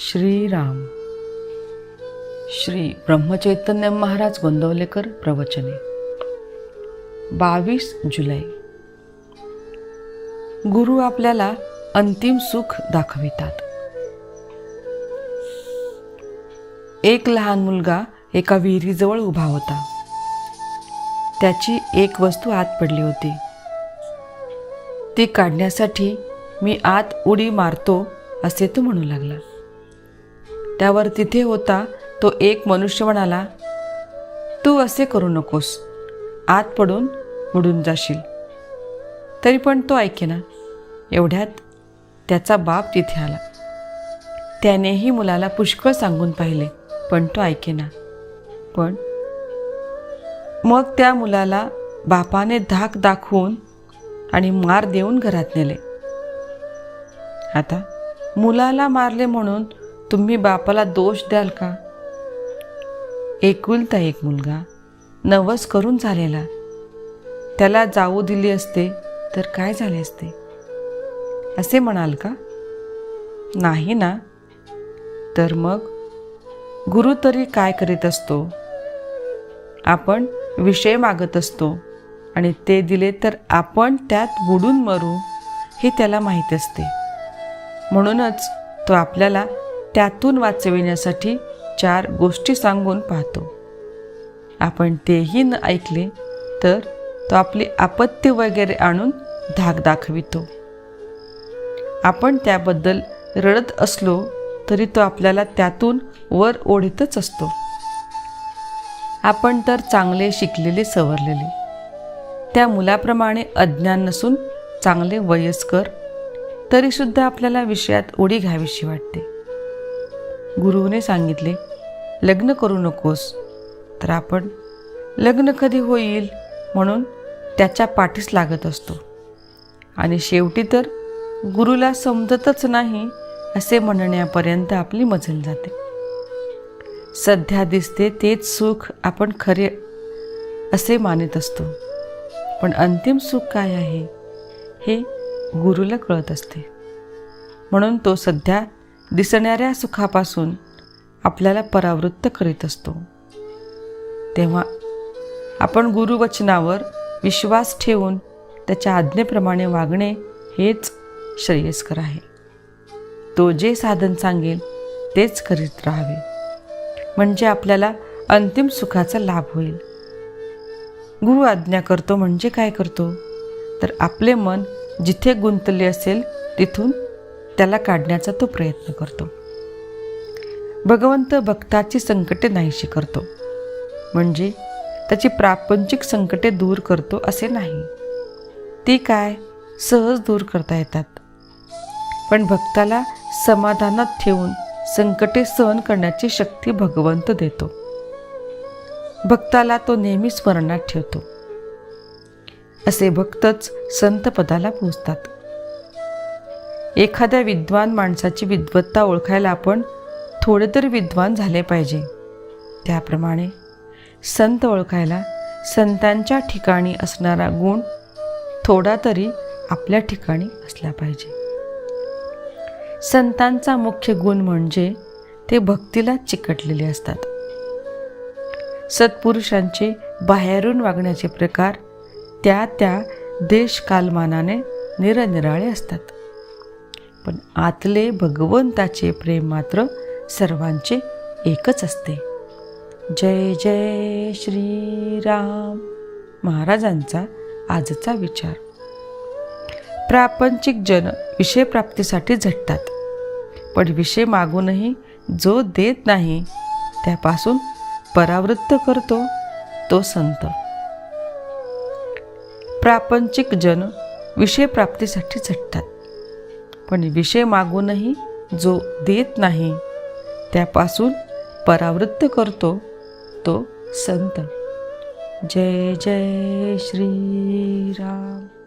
श्रीराम। श्री ब्रह्मचैतन्य महाराज गोंदवलेकर प्रवचने। बावीस जुलै। गुरु आपल्याला अंतिम सुख दाखवितात। एक लहान मुलगा एका विहिरीजवळ उभा होता। त्याची एक वस्तू आत पडली होती। ती काढण्यासाठी मी आत उडी मारतो असे तो म्हणू लागला। त्यावर तिथे होता तो एक मनुष्य म्हणाला तू असे करू नकोस. आत पडून बुडून जाशील. तरी पण तो ऐकेना एवढ्यात त्याचा बाप तिथे आला. त्यानेही मुलाला पुष्कळ सांगून पाहिले पण तो ऐकेना. पण मग त्या मुलाला बापाने धाक दाखवून आणि मार देऊन घरात नेले. आता मुलाला मारले म्हणून तुम्ही बापाला दोष द्याल का? एकुलता एक मुलगा नवस करून झालेला. त्याला जाऊ दिली असते तर काय झाले असते? असे म्हणाल का? नाही ना. तर मग? गुरु तरी काय करीत असतो? आपण विषय मागत असतो आणि ते दिले तर आपण त्यात बुडून मरू हे त्याला माहीत असते. म्हणूनच तो आपल्याला त्यातून वाचविण्यासाठी चार गोष्टी सांगून पाहतो. आपण तेही न ऐकले तर तो आपली आपत्ती वगैरे आणून धाक दाखवितो. आपण त्याबद्दल रडत असलो तरी तो आपल्याला त्यातून वर ओढतच असतो. आपण तर चांगले शिकलेले सवरलेले. त्या मुलाप्रमाणे अज्ञान नसून चांगले वयस्कर तरीसुद्धा आपल्याला विषयात उडी घ्यावीशी वाटते. गुरुने सांगितले लग्न करू नकोस तर आपण लग्न कधी होईल? म्हणून त्याच्या पाठीस लागत असतो. आणि शेवटी तर गुरुला समजतच नाही असे म्हणण्यापर्यंत आपली मजल जाते. सध्या दिसते तेच सुख आपण खरे असे मानित असतो. पण अंतिम सुख काय आहे हे गुरुला कळत असते. म्हणून तो सध्या दिसणाऱ्या सुखापासून आपल्याला परावृत्त करीत असतो. तेव्हा आपण गुरुवचनावर विश्वास ठेवून त्याच्या आज्ञेप्रमाणे वागणे हेच श्रेयस्कर आहे. तो जे साधन सांगेल तेच करीत राहावे. म्हणजे आपल्याला अंतिम सुखाचा लाभ होईल. गुरु आज्ञा करतो म्हणजे काय करतो? तर आपले मन जिथे गुंतले असेल तिथून त्याला काढण्याचा तो प्रयत्न करतो. भगवंत भक्ताची संकटे नाहीशी करतो. म्हणजे त्याची प्रापंचिक संकटे दूर करतो असे नाही. ती काय? सहज दूर करता येतात. पण भक्ताला समाधानात ठेवून संकटे सहन करण्याची शक्ती भगवंत देतो. भक्ताला तो नेहमी स्मरणात ठेवतो. असे भक्तच संतपदाला पोचतात एखाद्या विद्वान माणसाची विद्वत्ता ओळखायला आपण थोडे तरी विद्वान झाले पाहिजे. त्याप्रमाणे संत ओळखायला संतांच्या ठिकाणी असणारा गुण थोडा तरी आपल्या ठिकाणी असला पाहिजे. संतांचा मुख्य गुण म्हणजे ते भक्तीला चिकटलेले असतात. सत्पुरुषांचे बाहेरून वागण्याचे प्रकार त्या त्या देशकालमानाने निरनिराळे असतात. पण आतले भगवंताचे प्रेम मात्र सर्वांचे एकच असते. जय जय श्रीराम. महाराजांचा आजचा विचार. प्रापंचिक जन विषय प्राप्तीसाठी झटतात. पण विषय मागूनही जो देत नाही त्यापासून परावृत्त करतो तो संत. प्रापंचिक जन विषय प्राप्तीसाठी झटतात. पण विषय मागूनही जो देत नाही त्यापासून परावृत्त करतो तो संत. जय जय श्रीराम.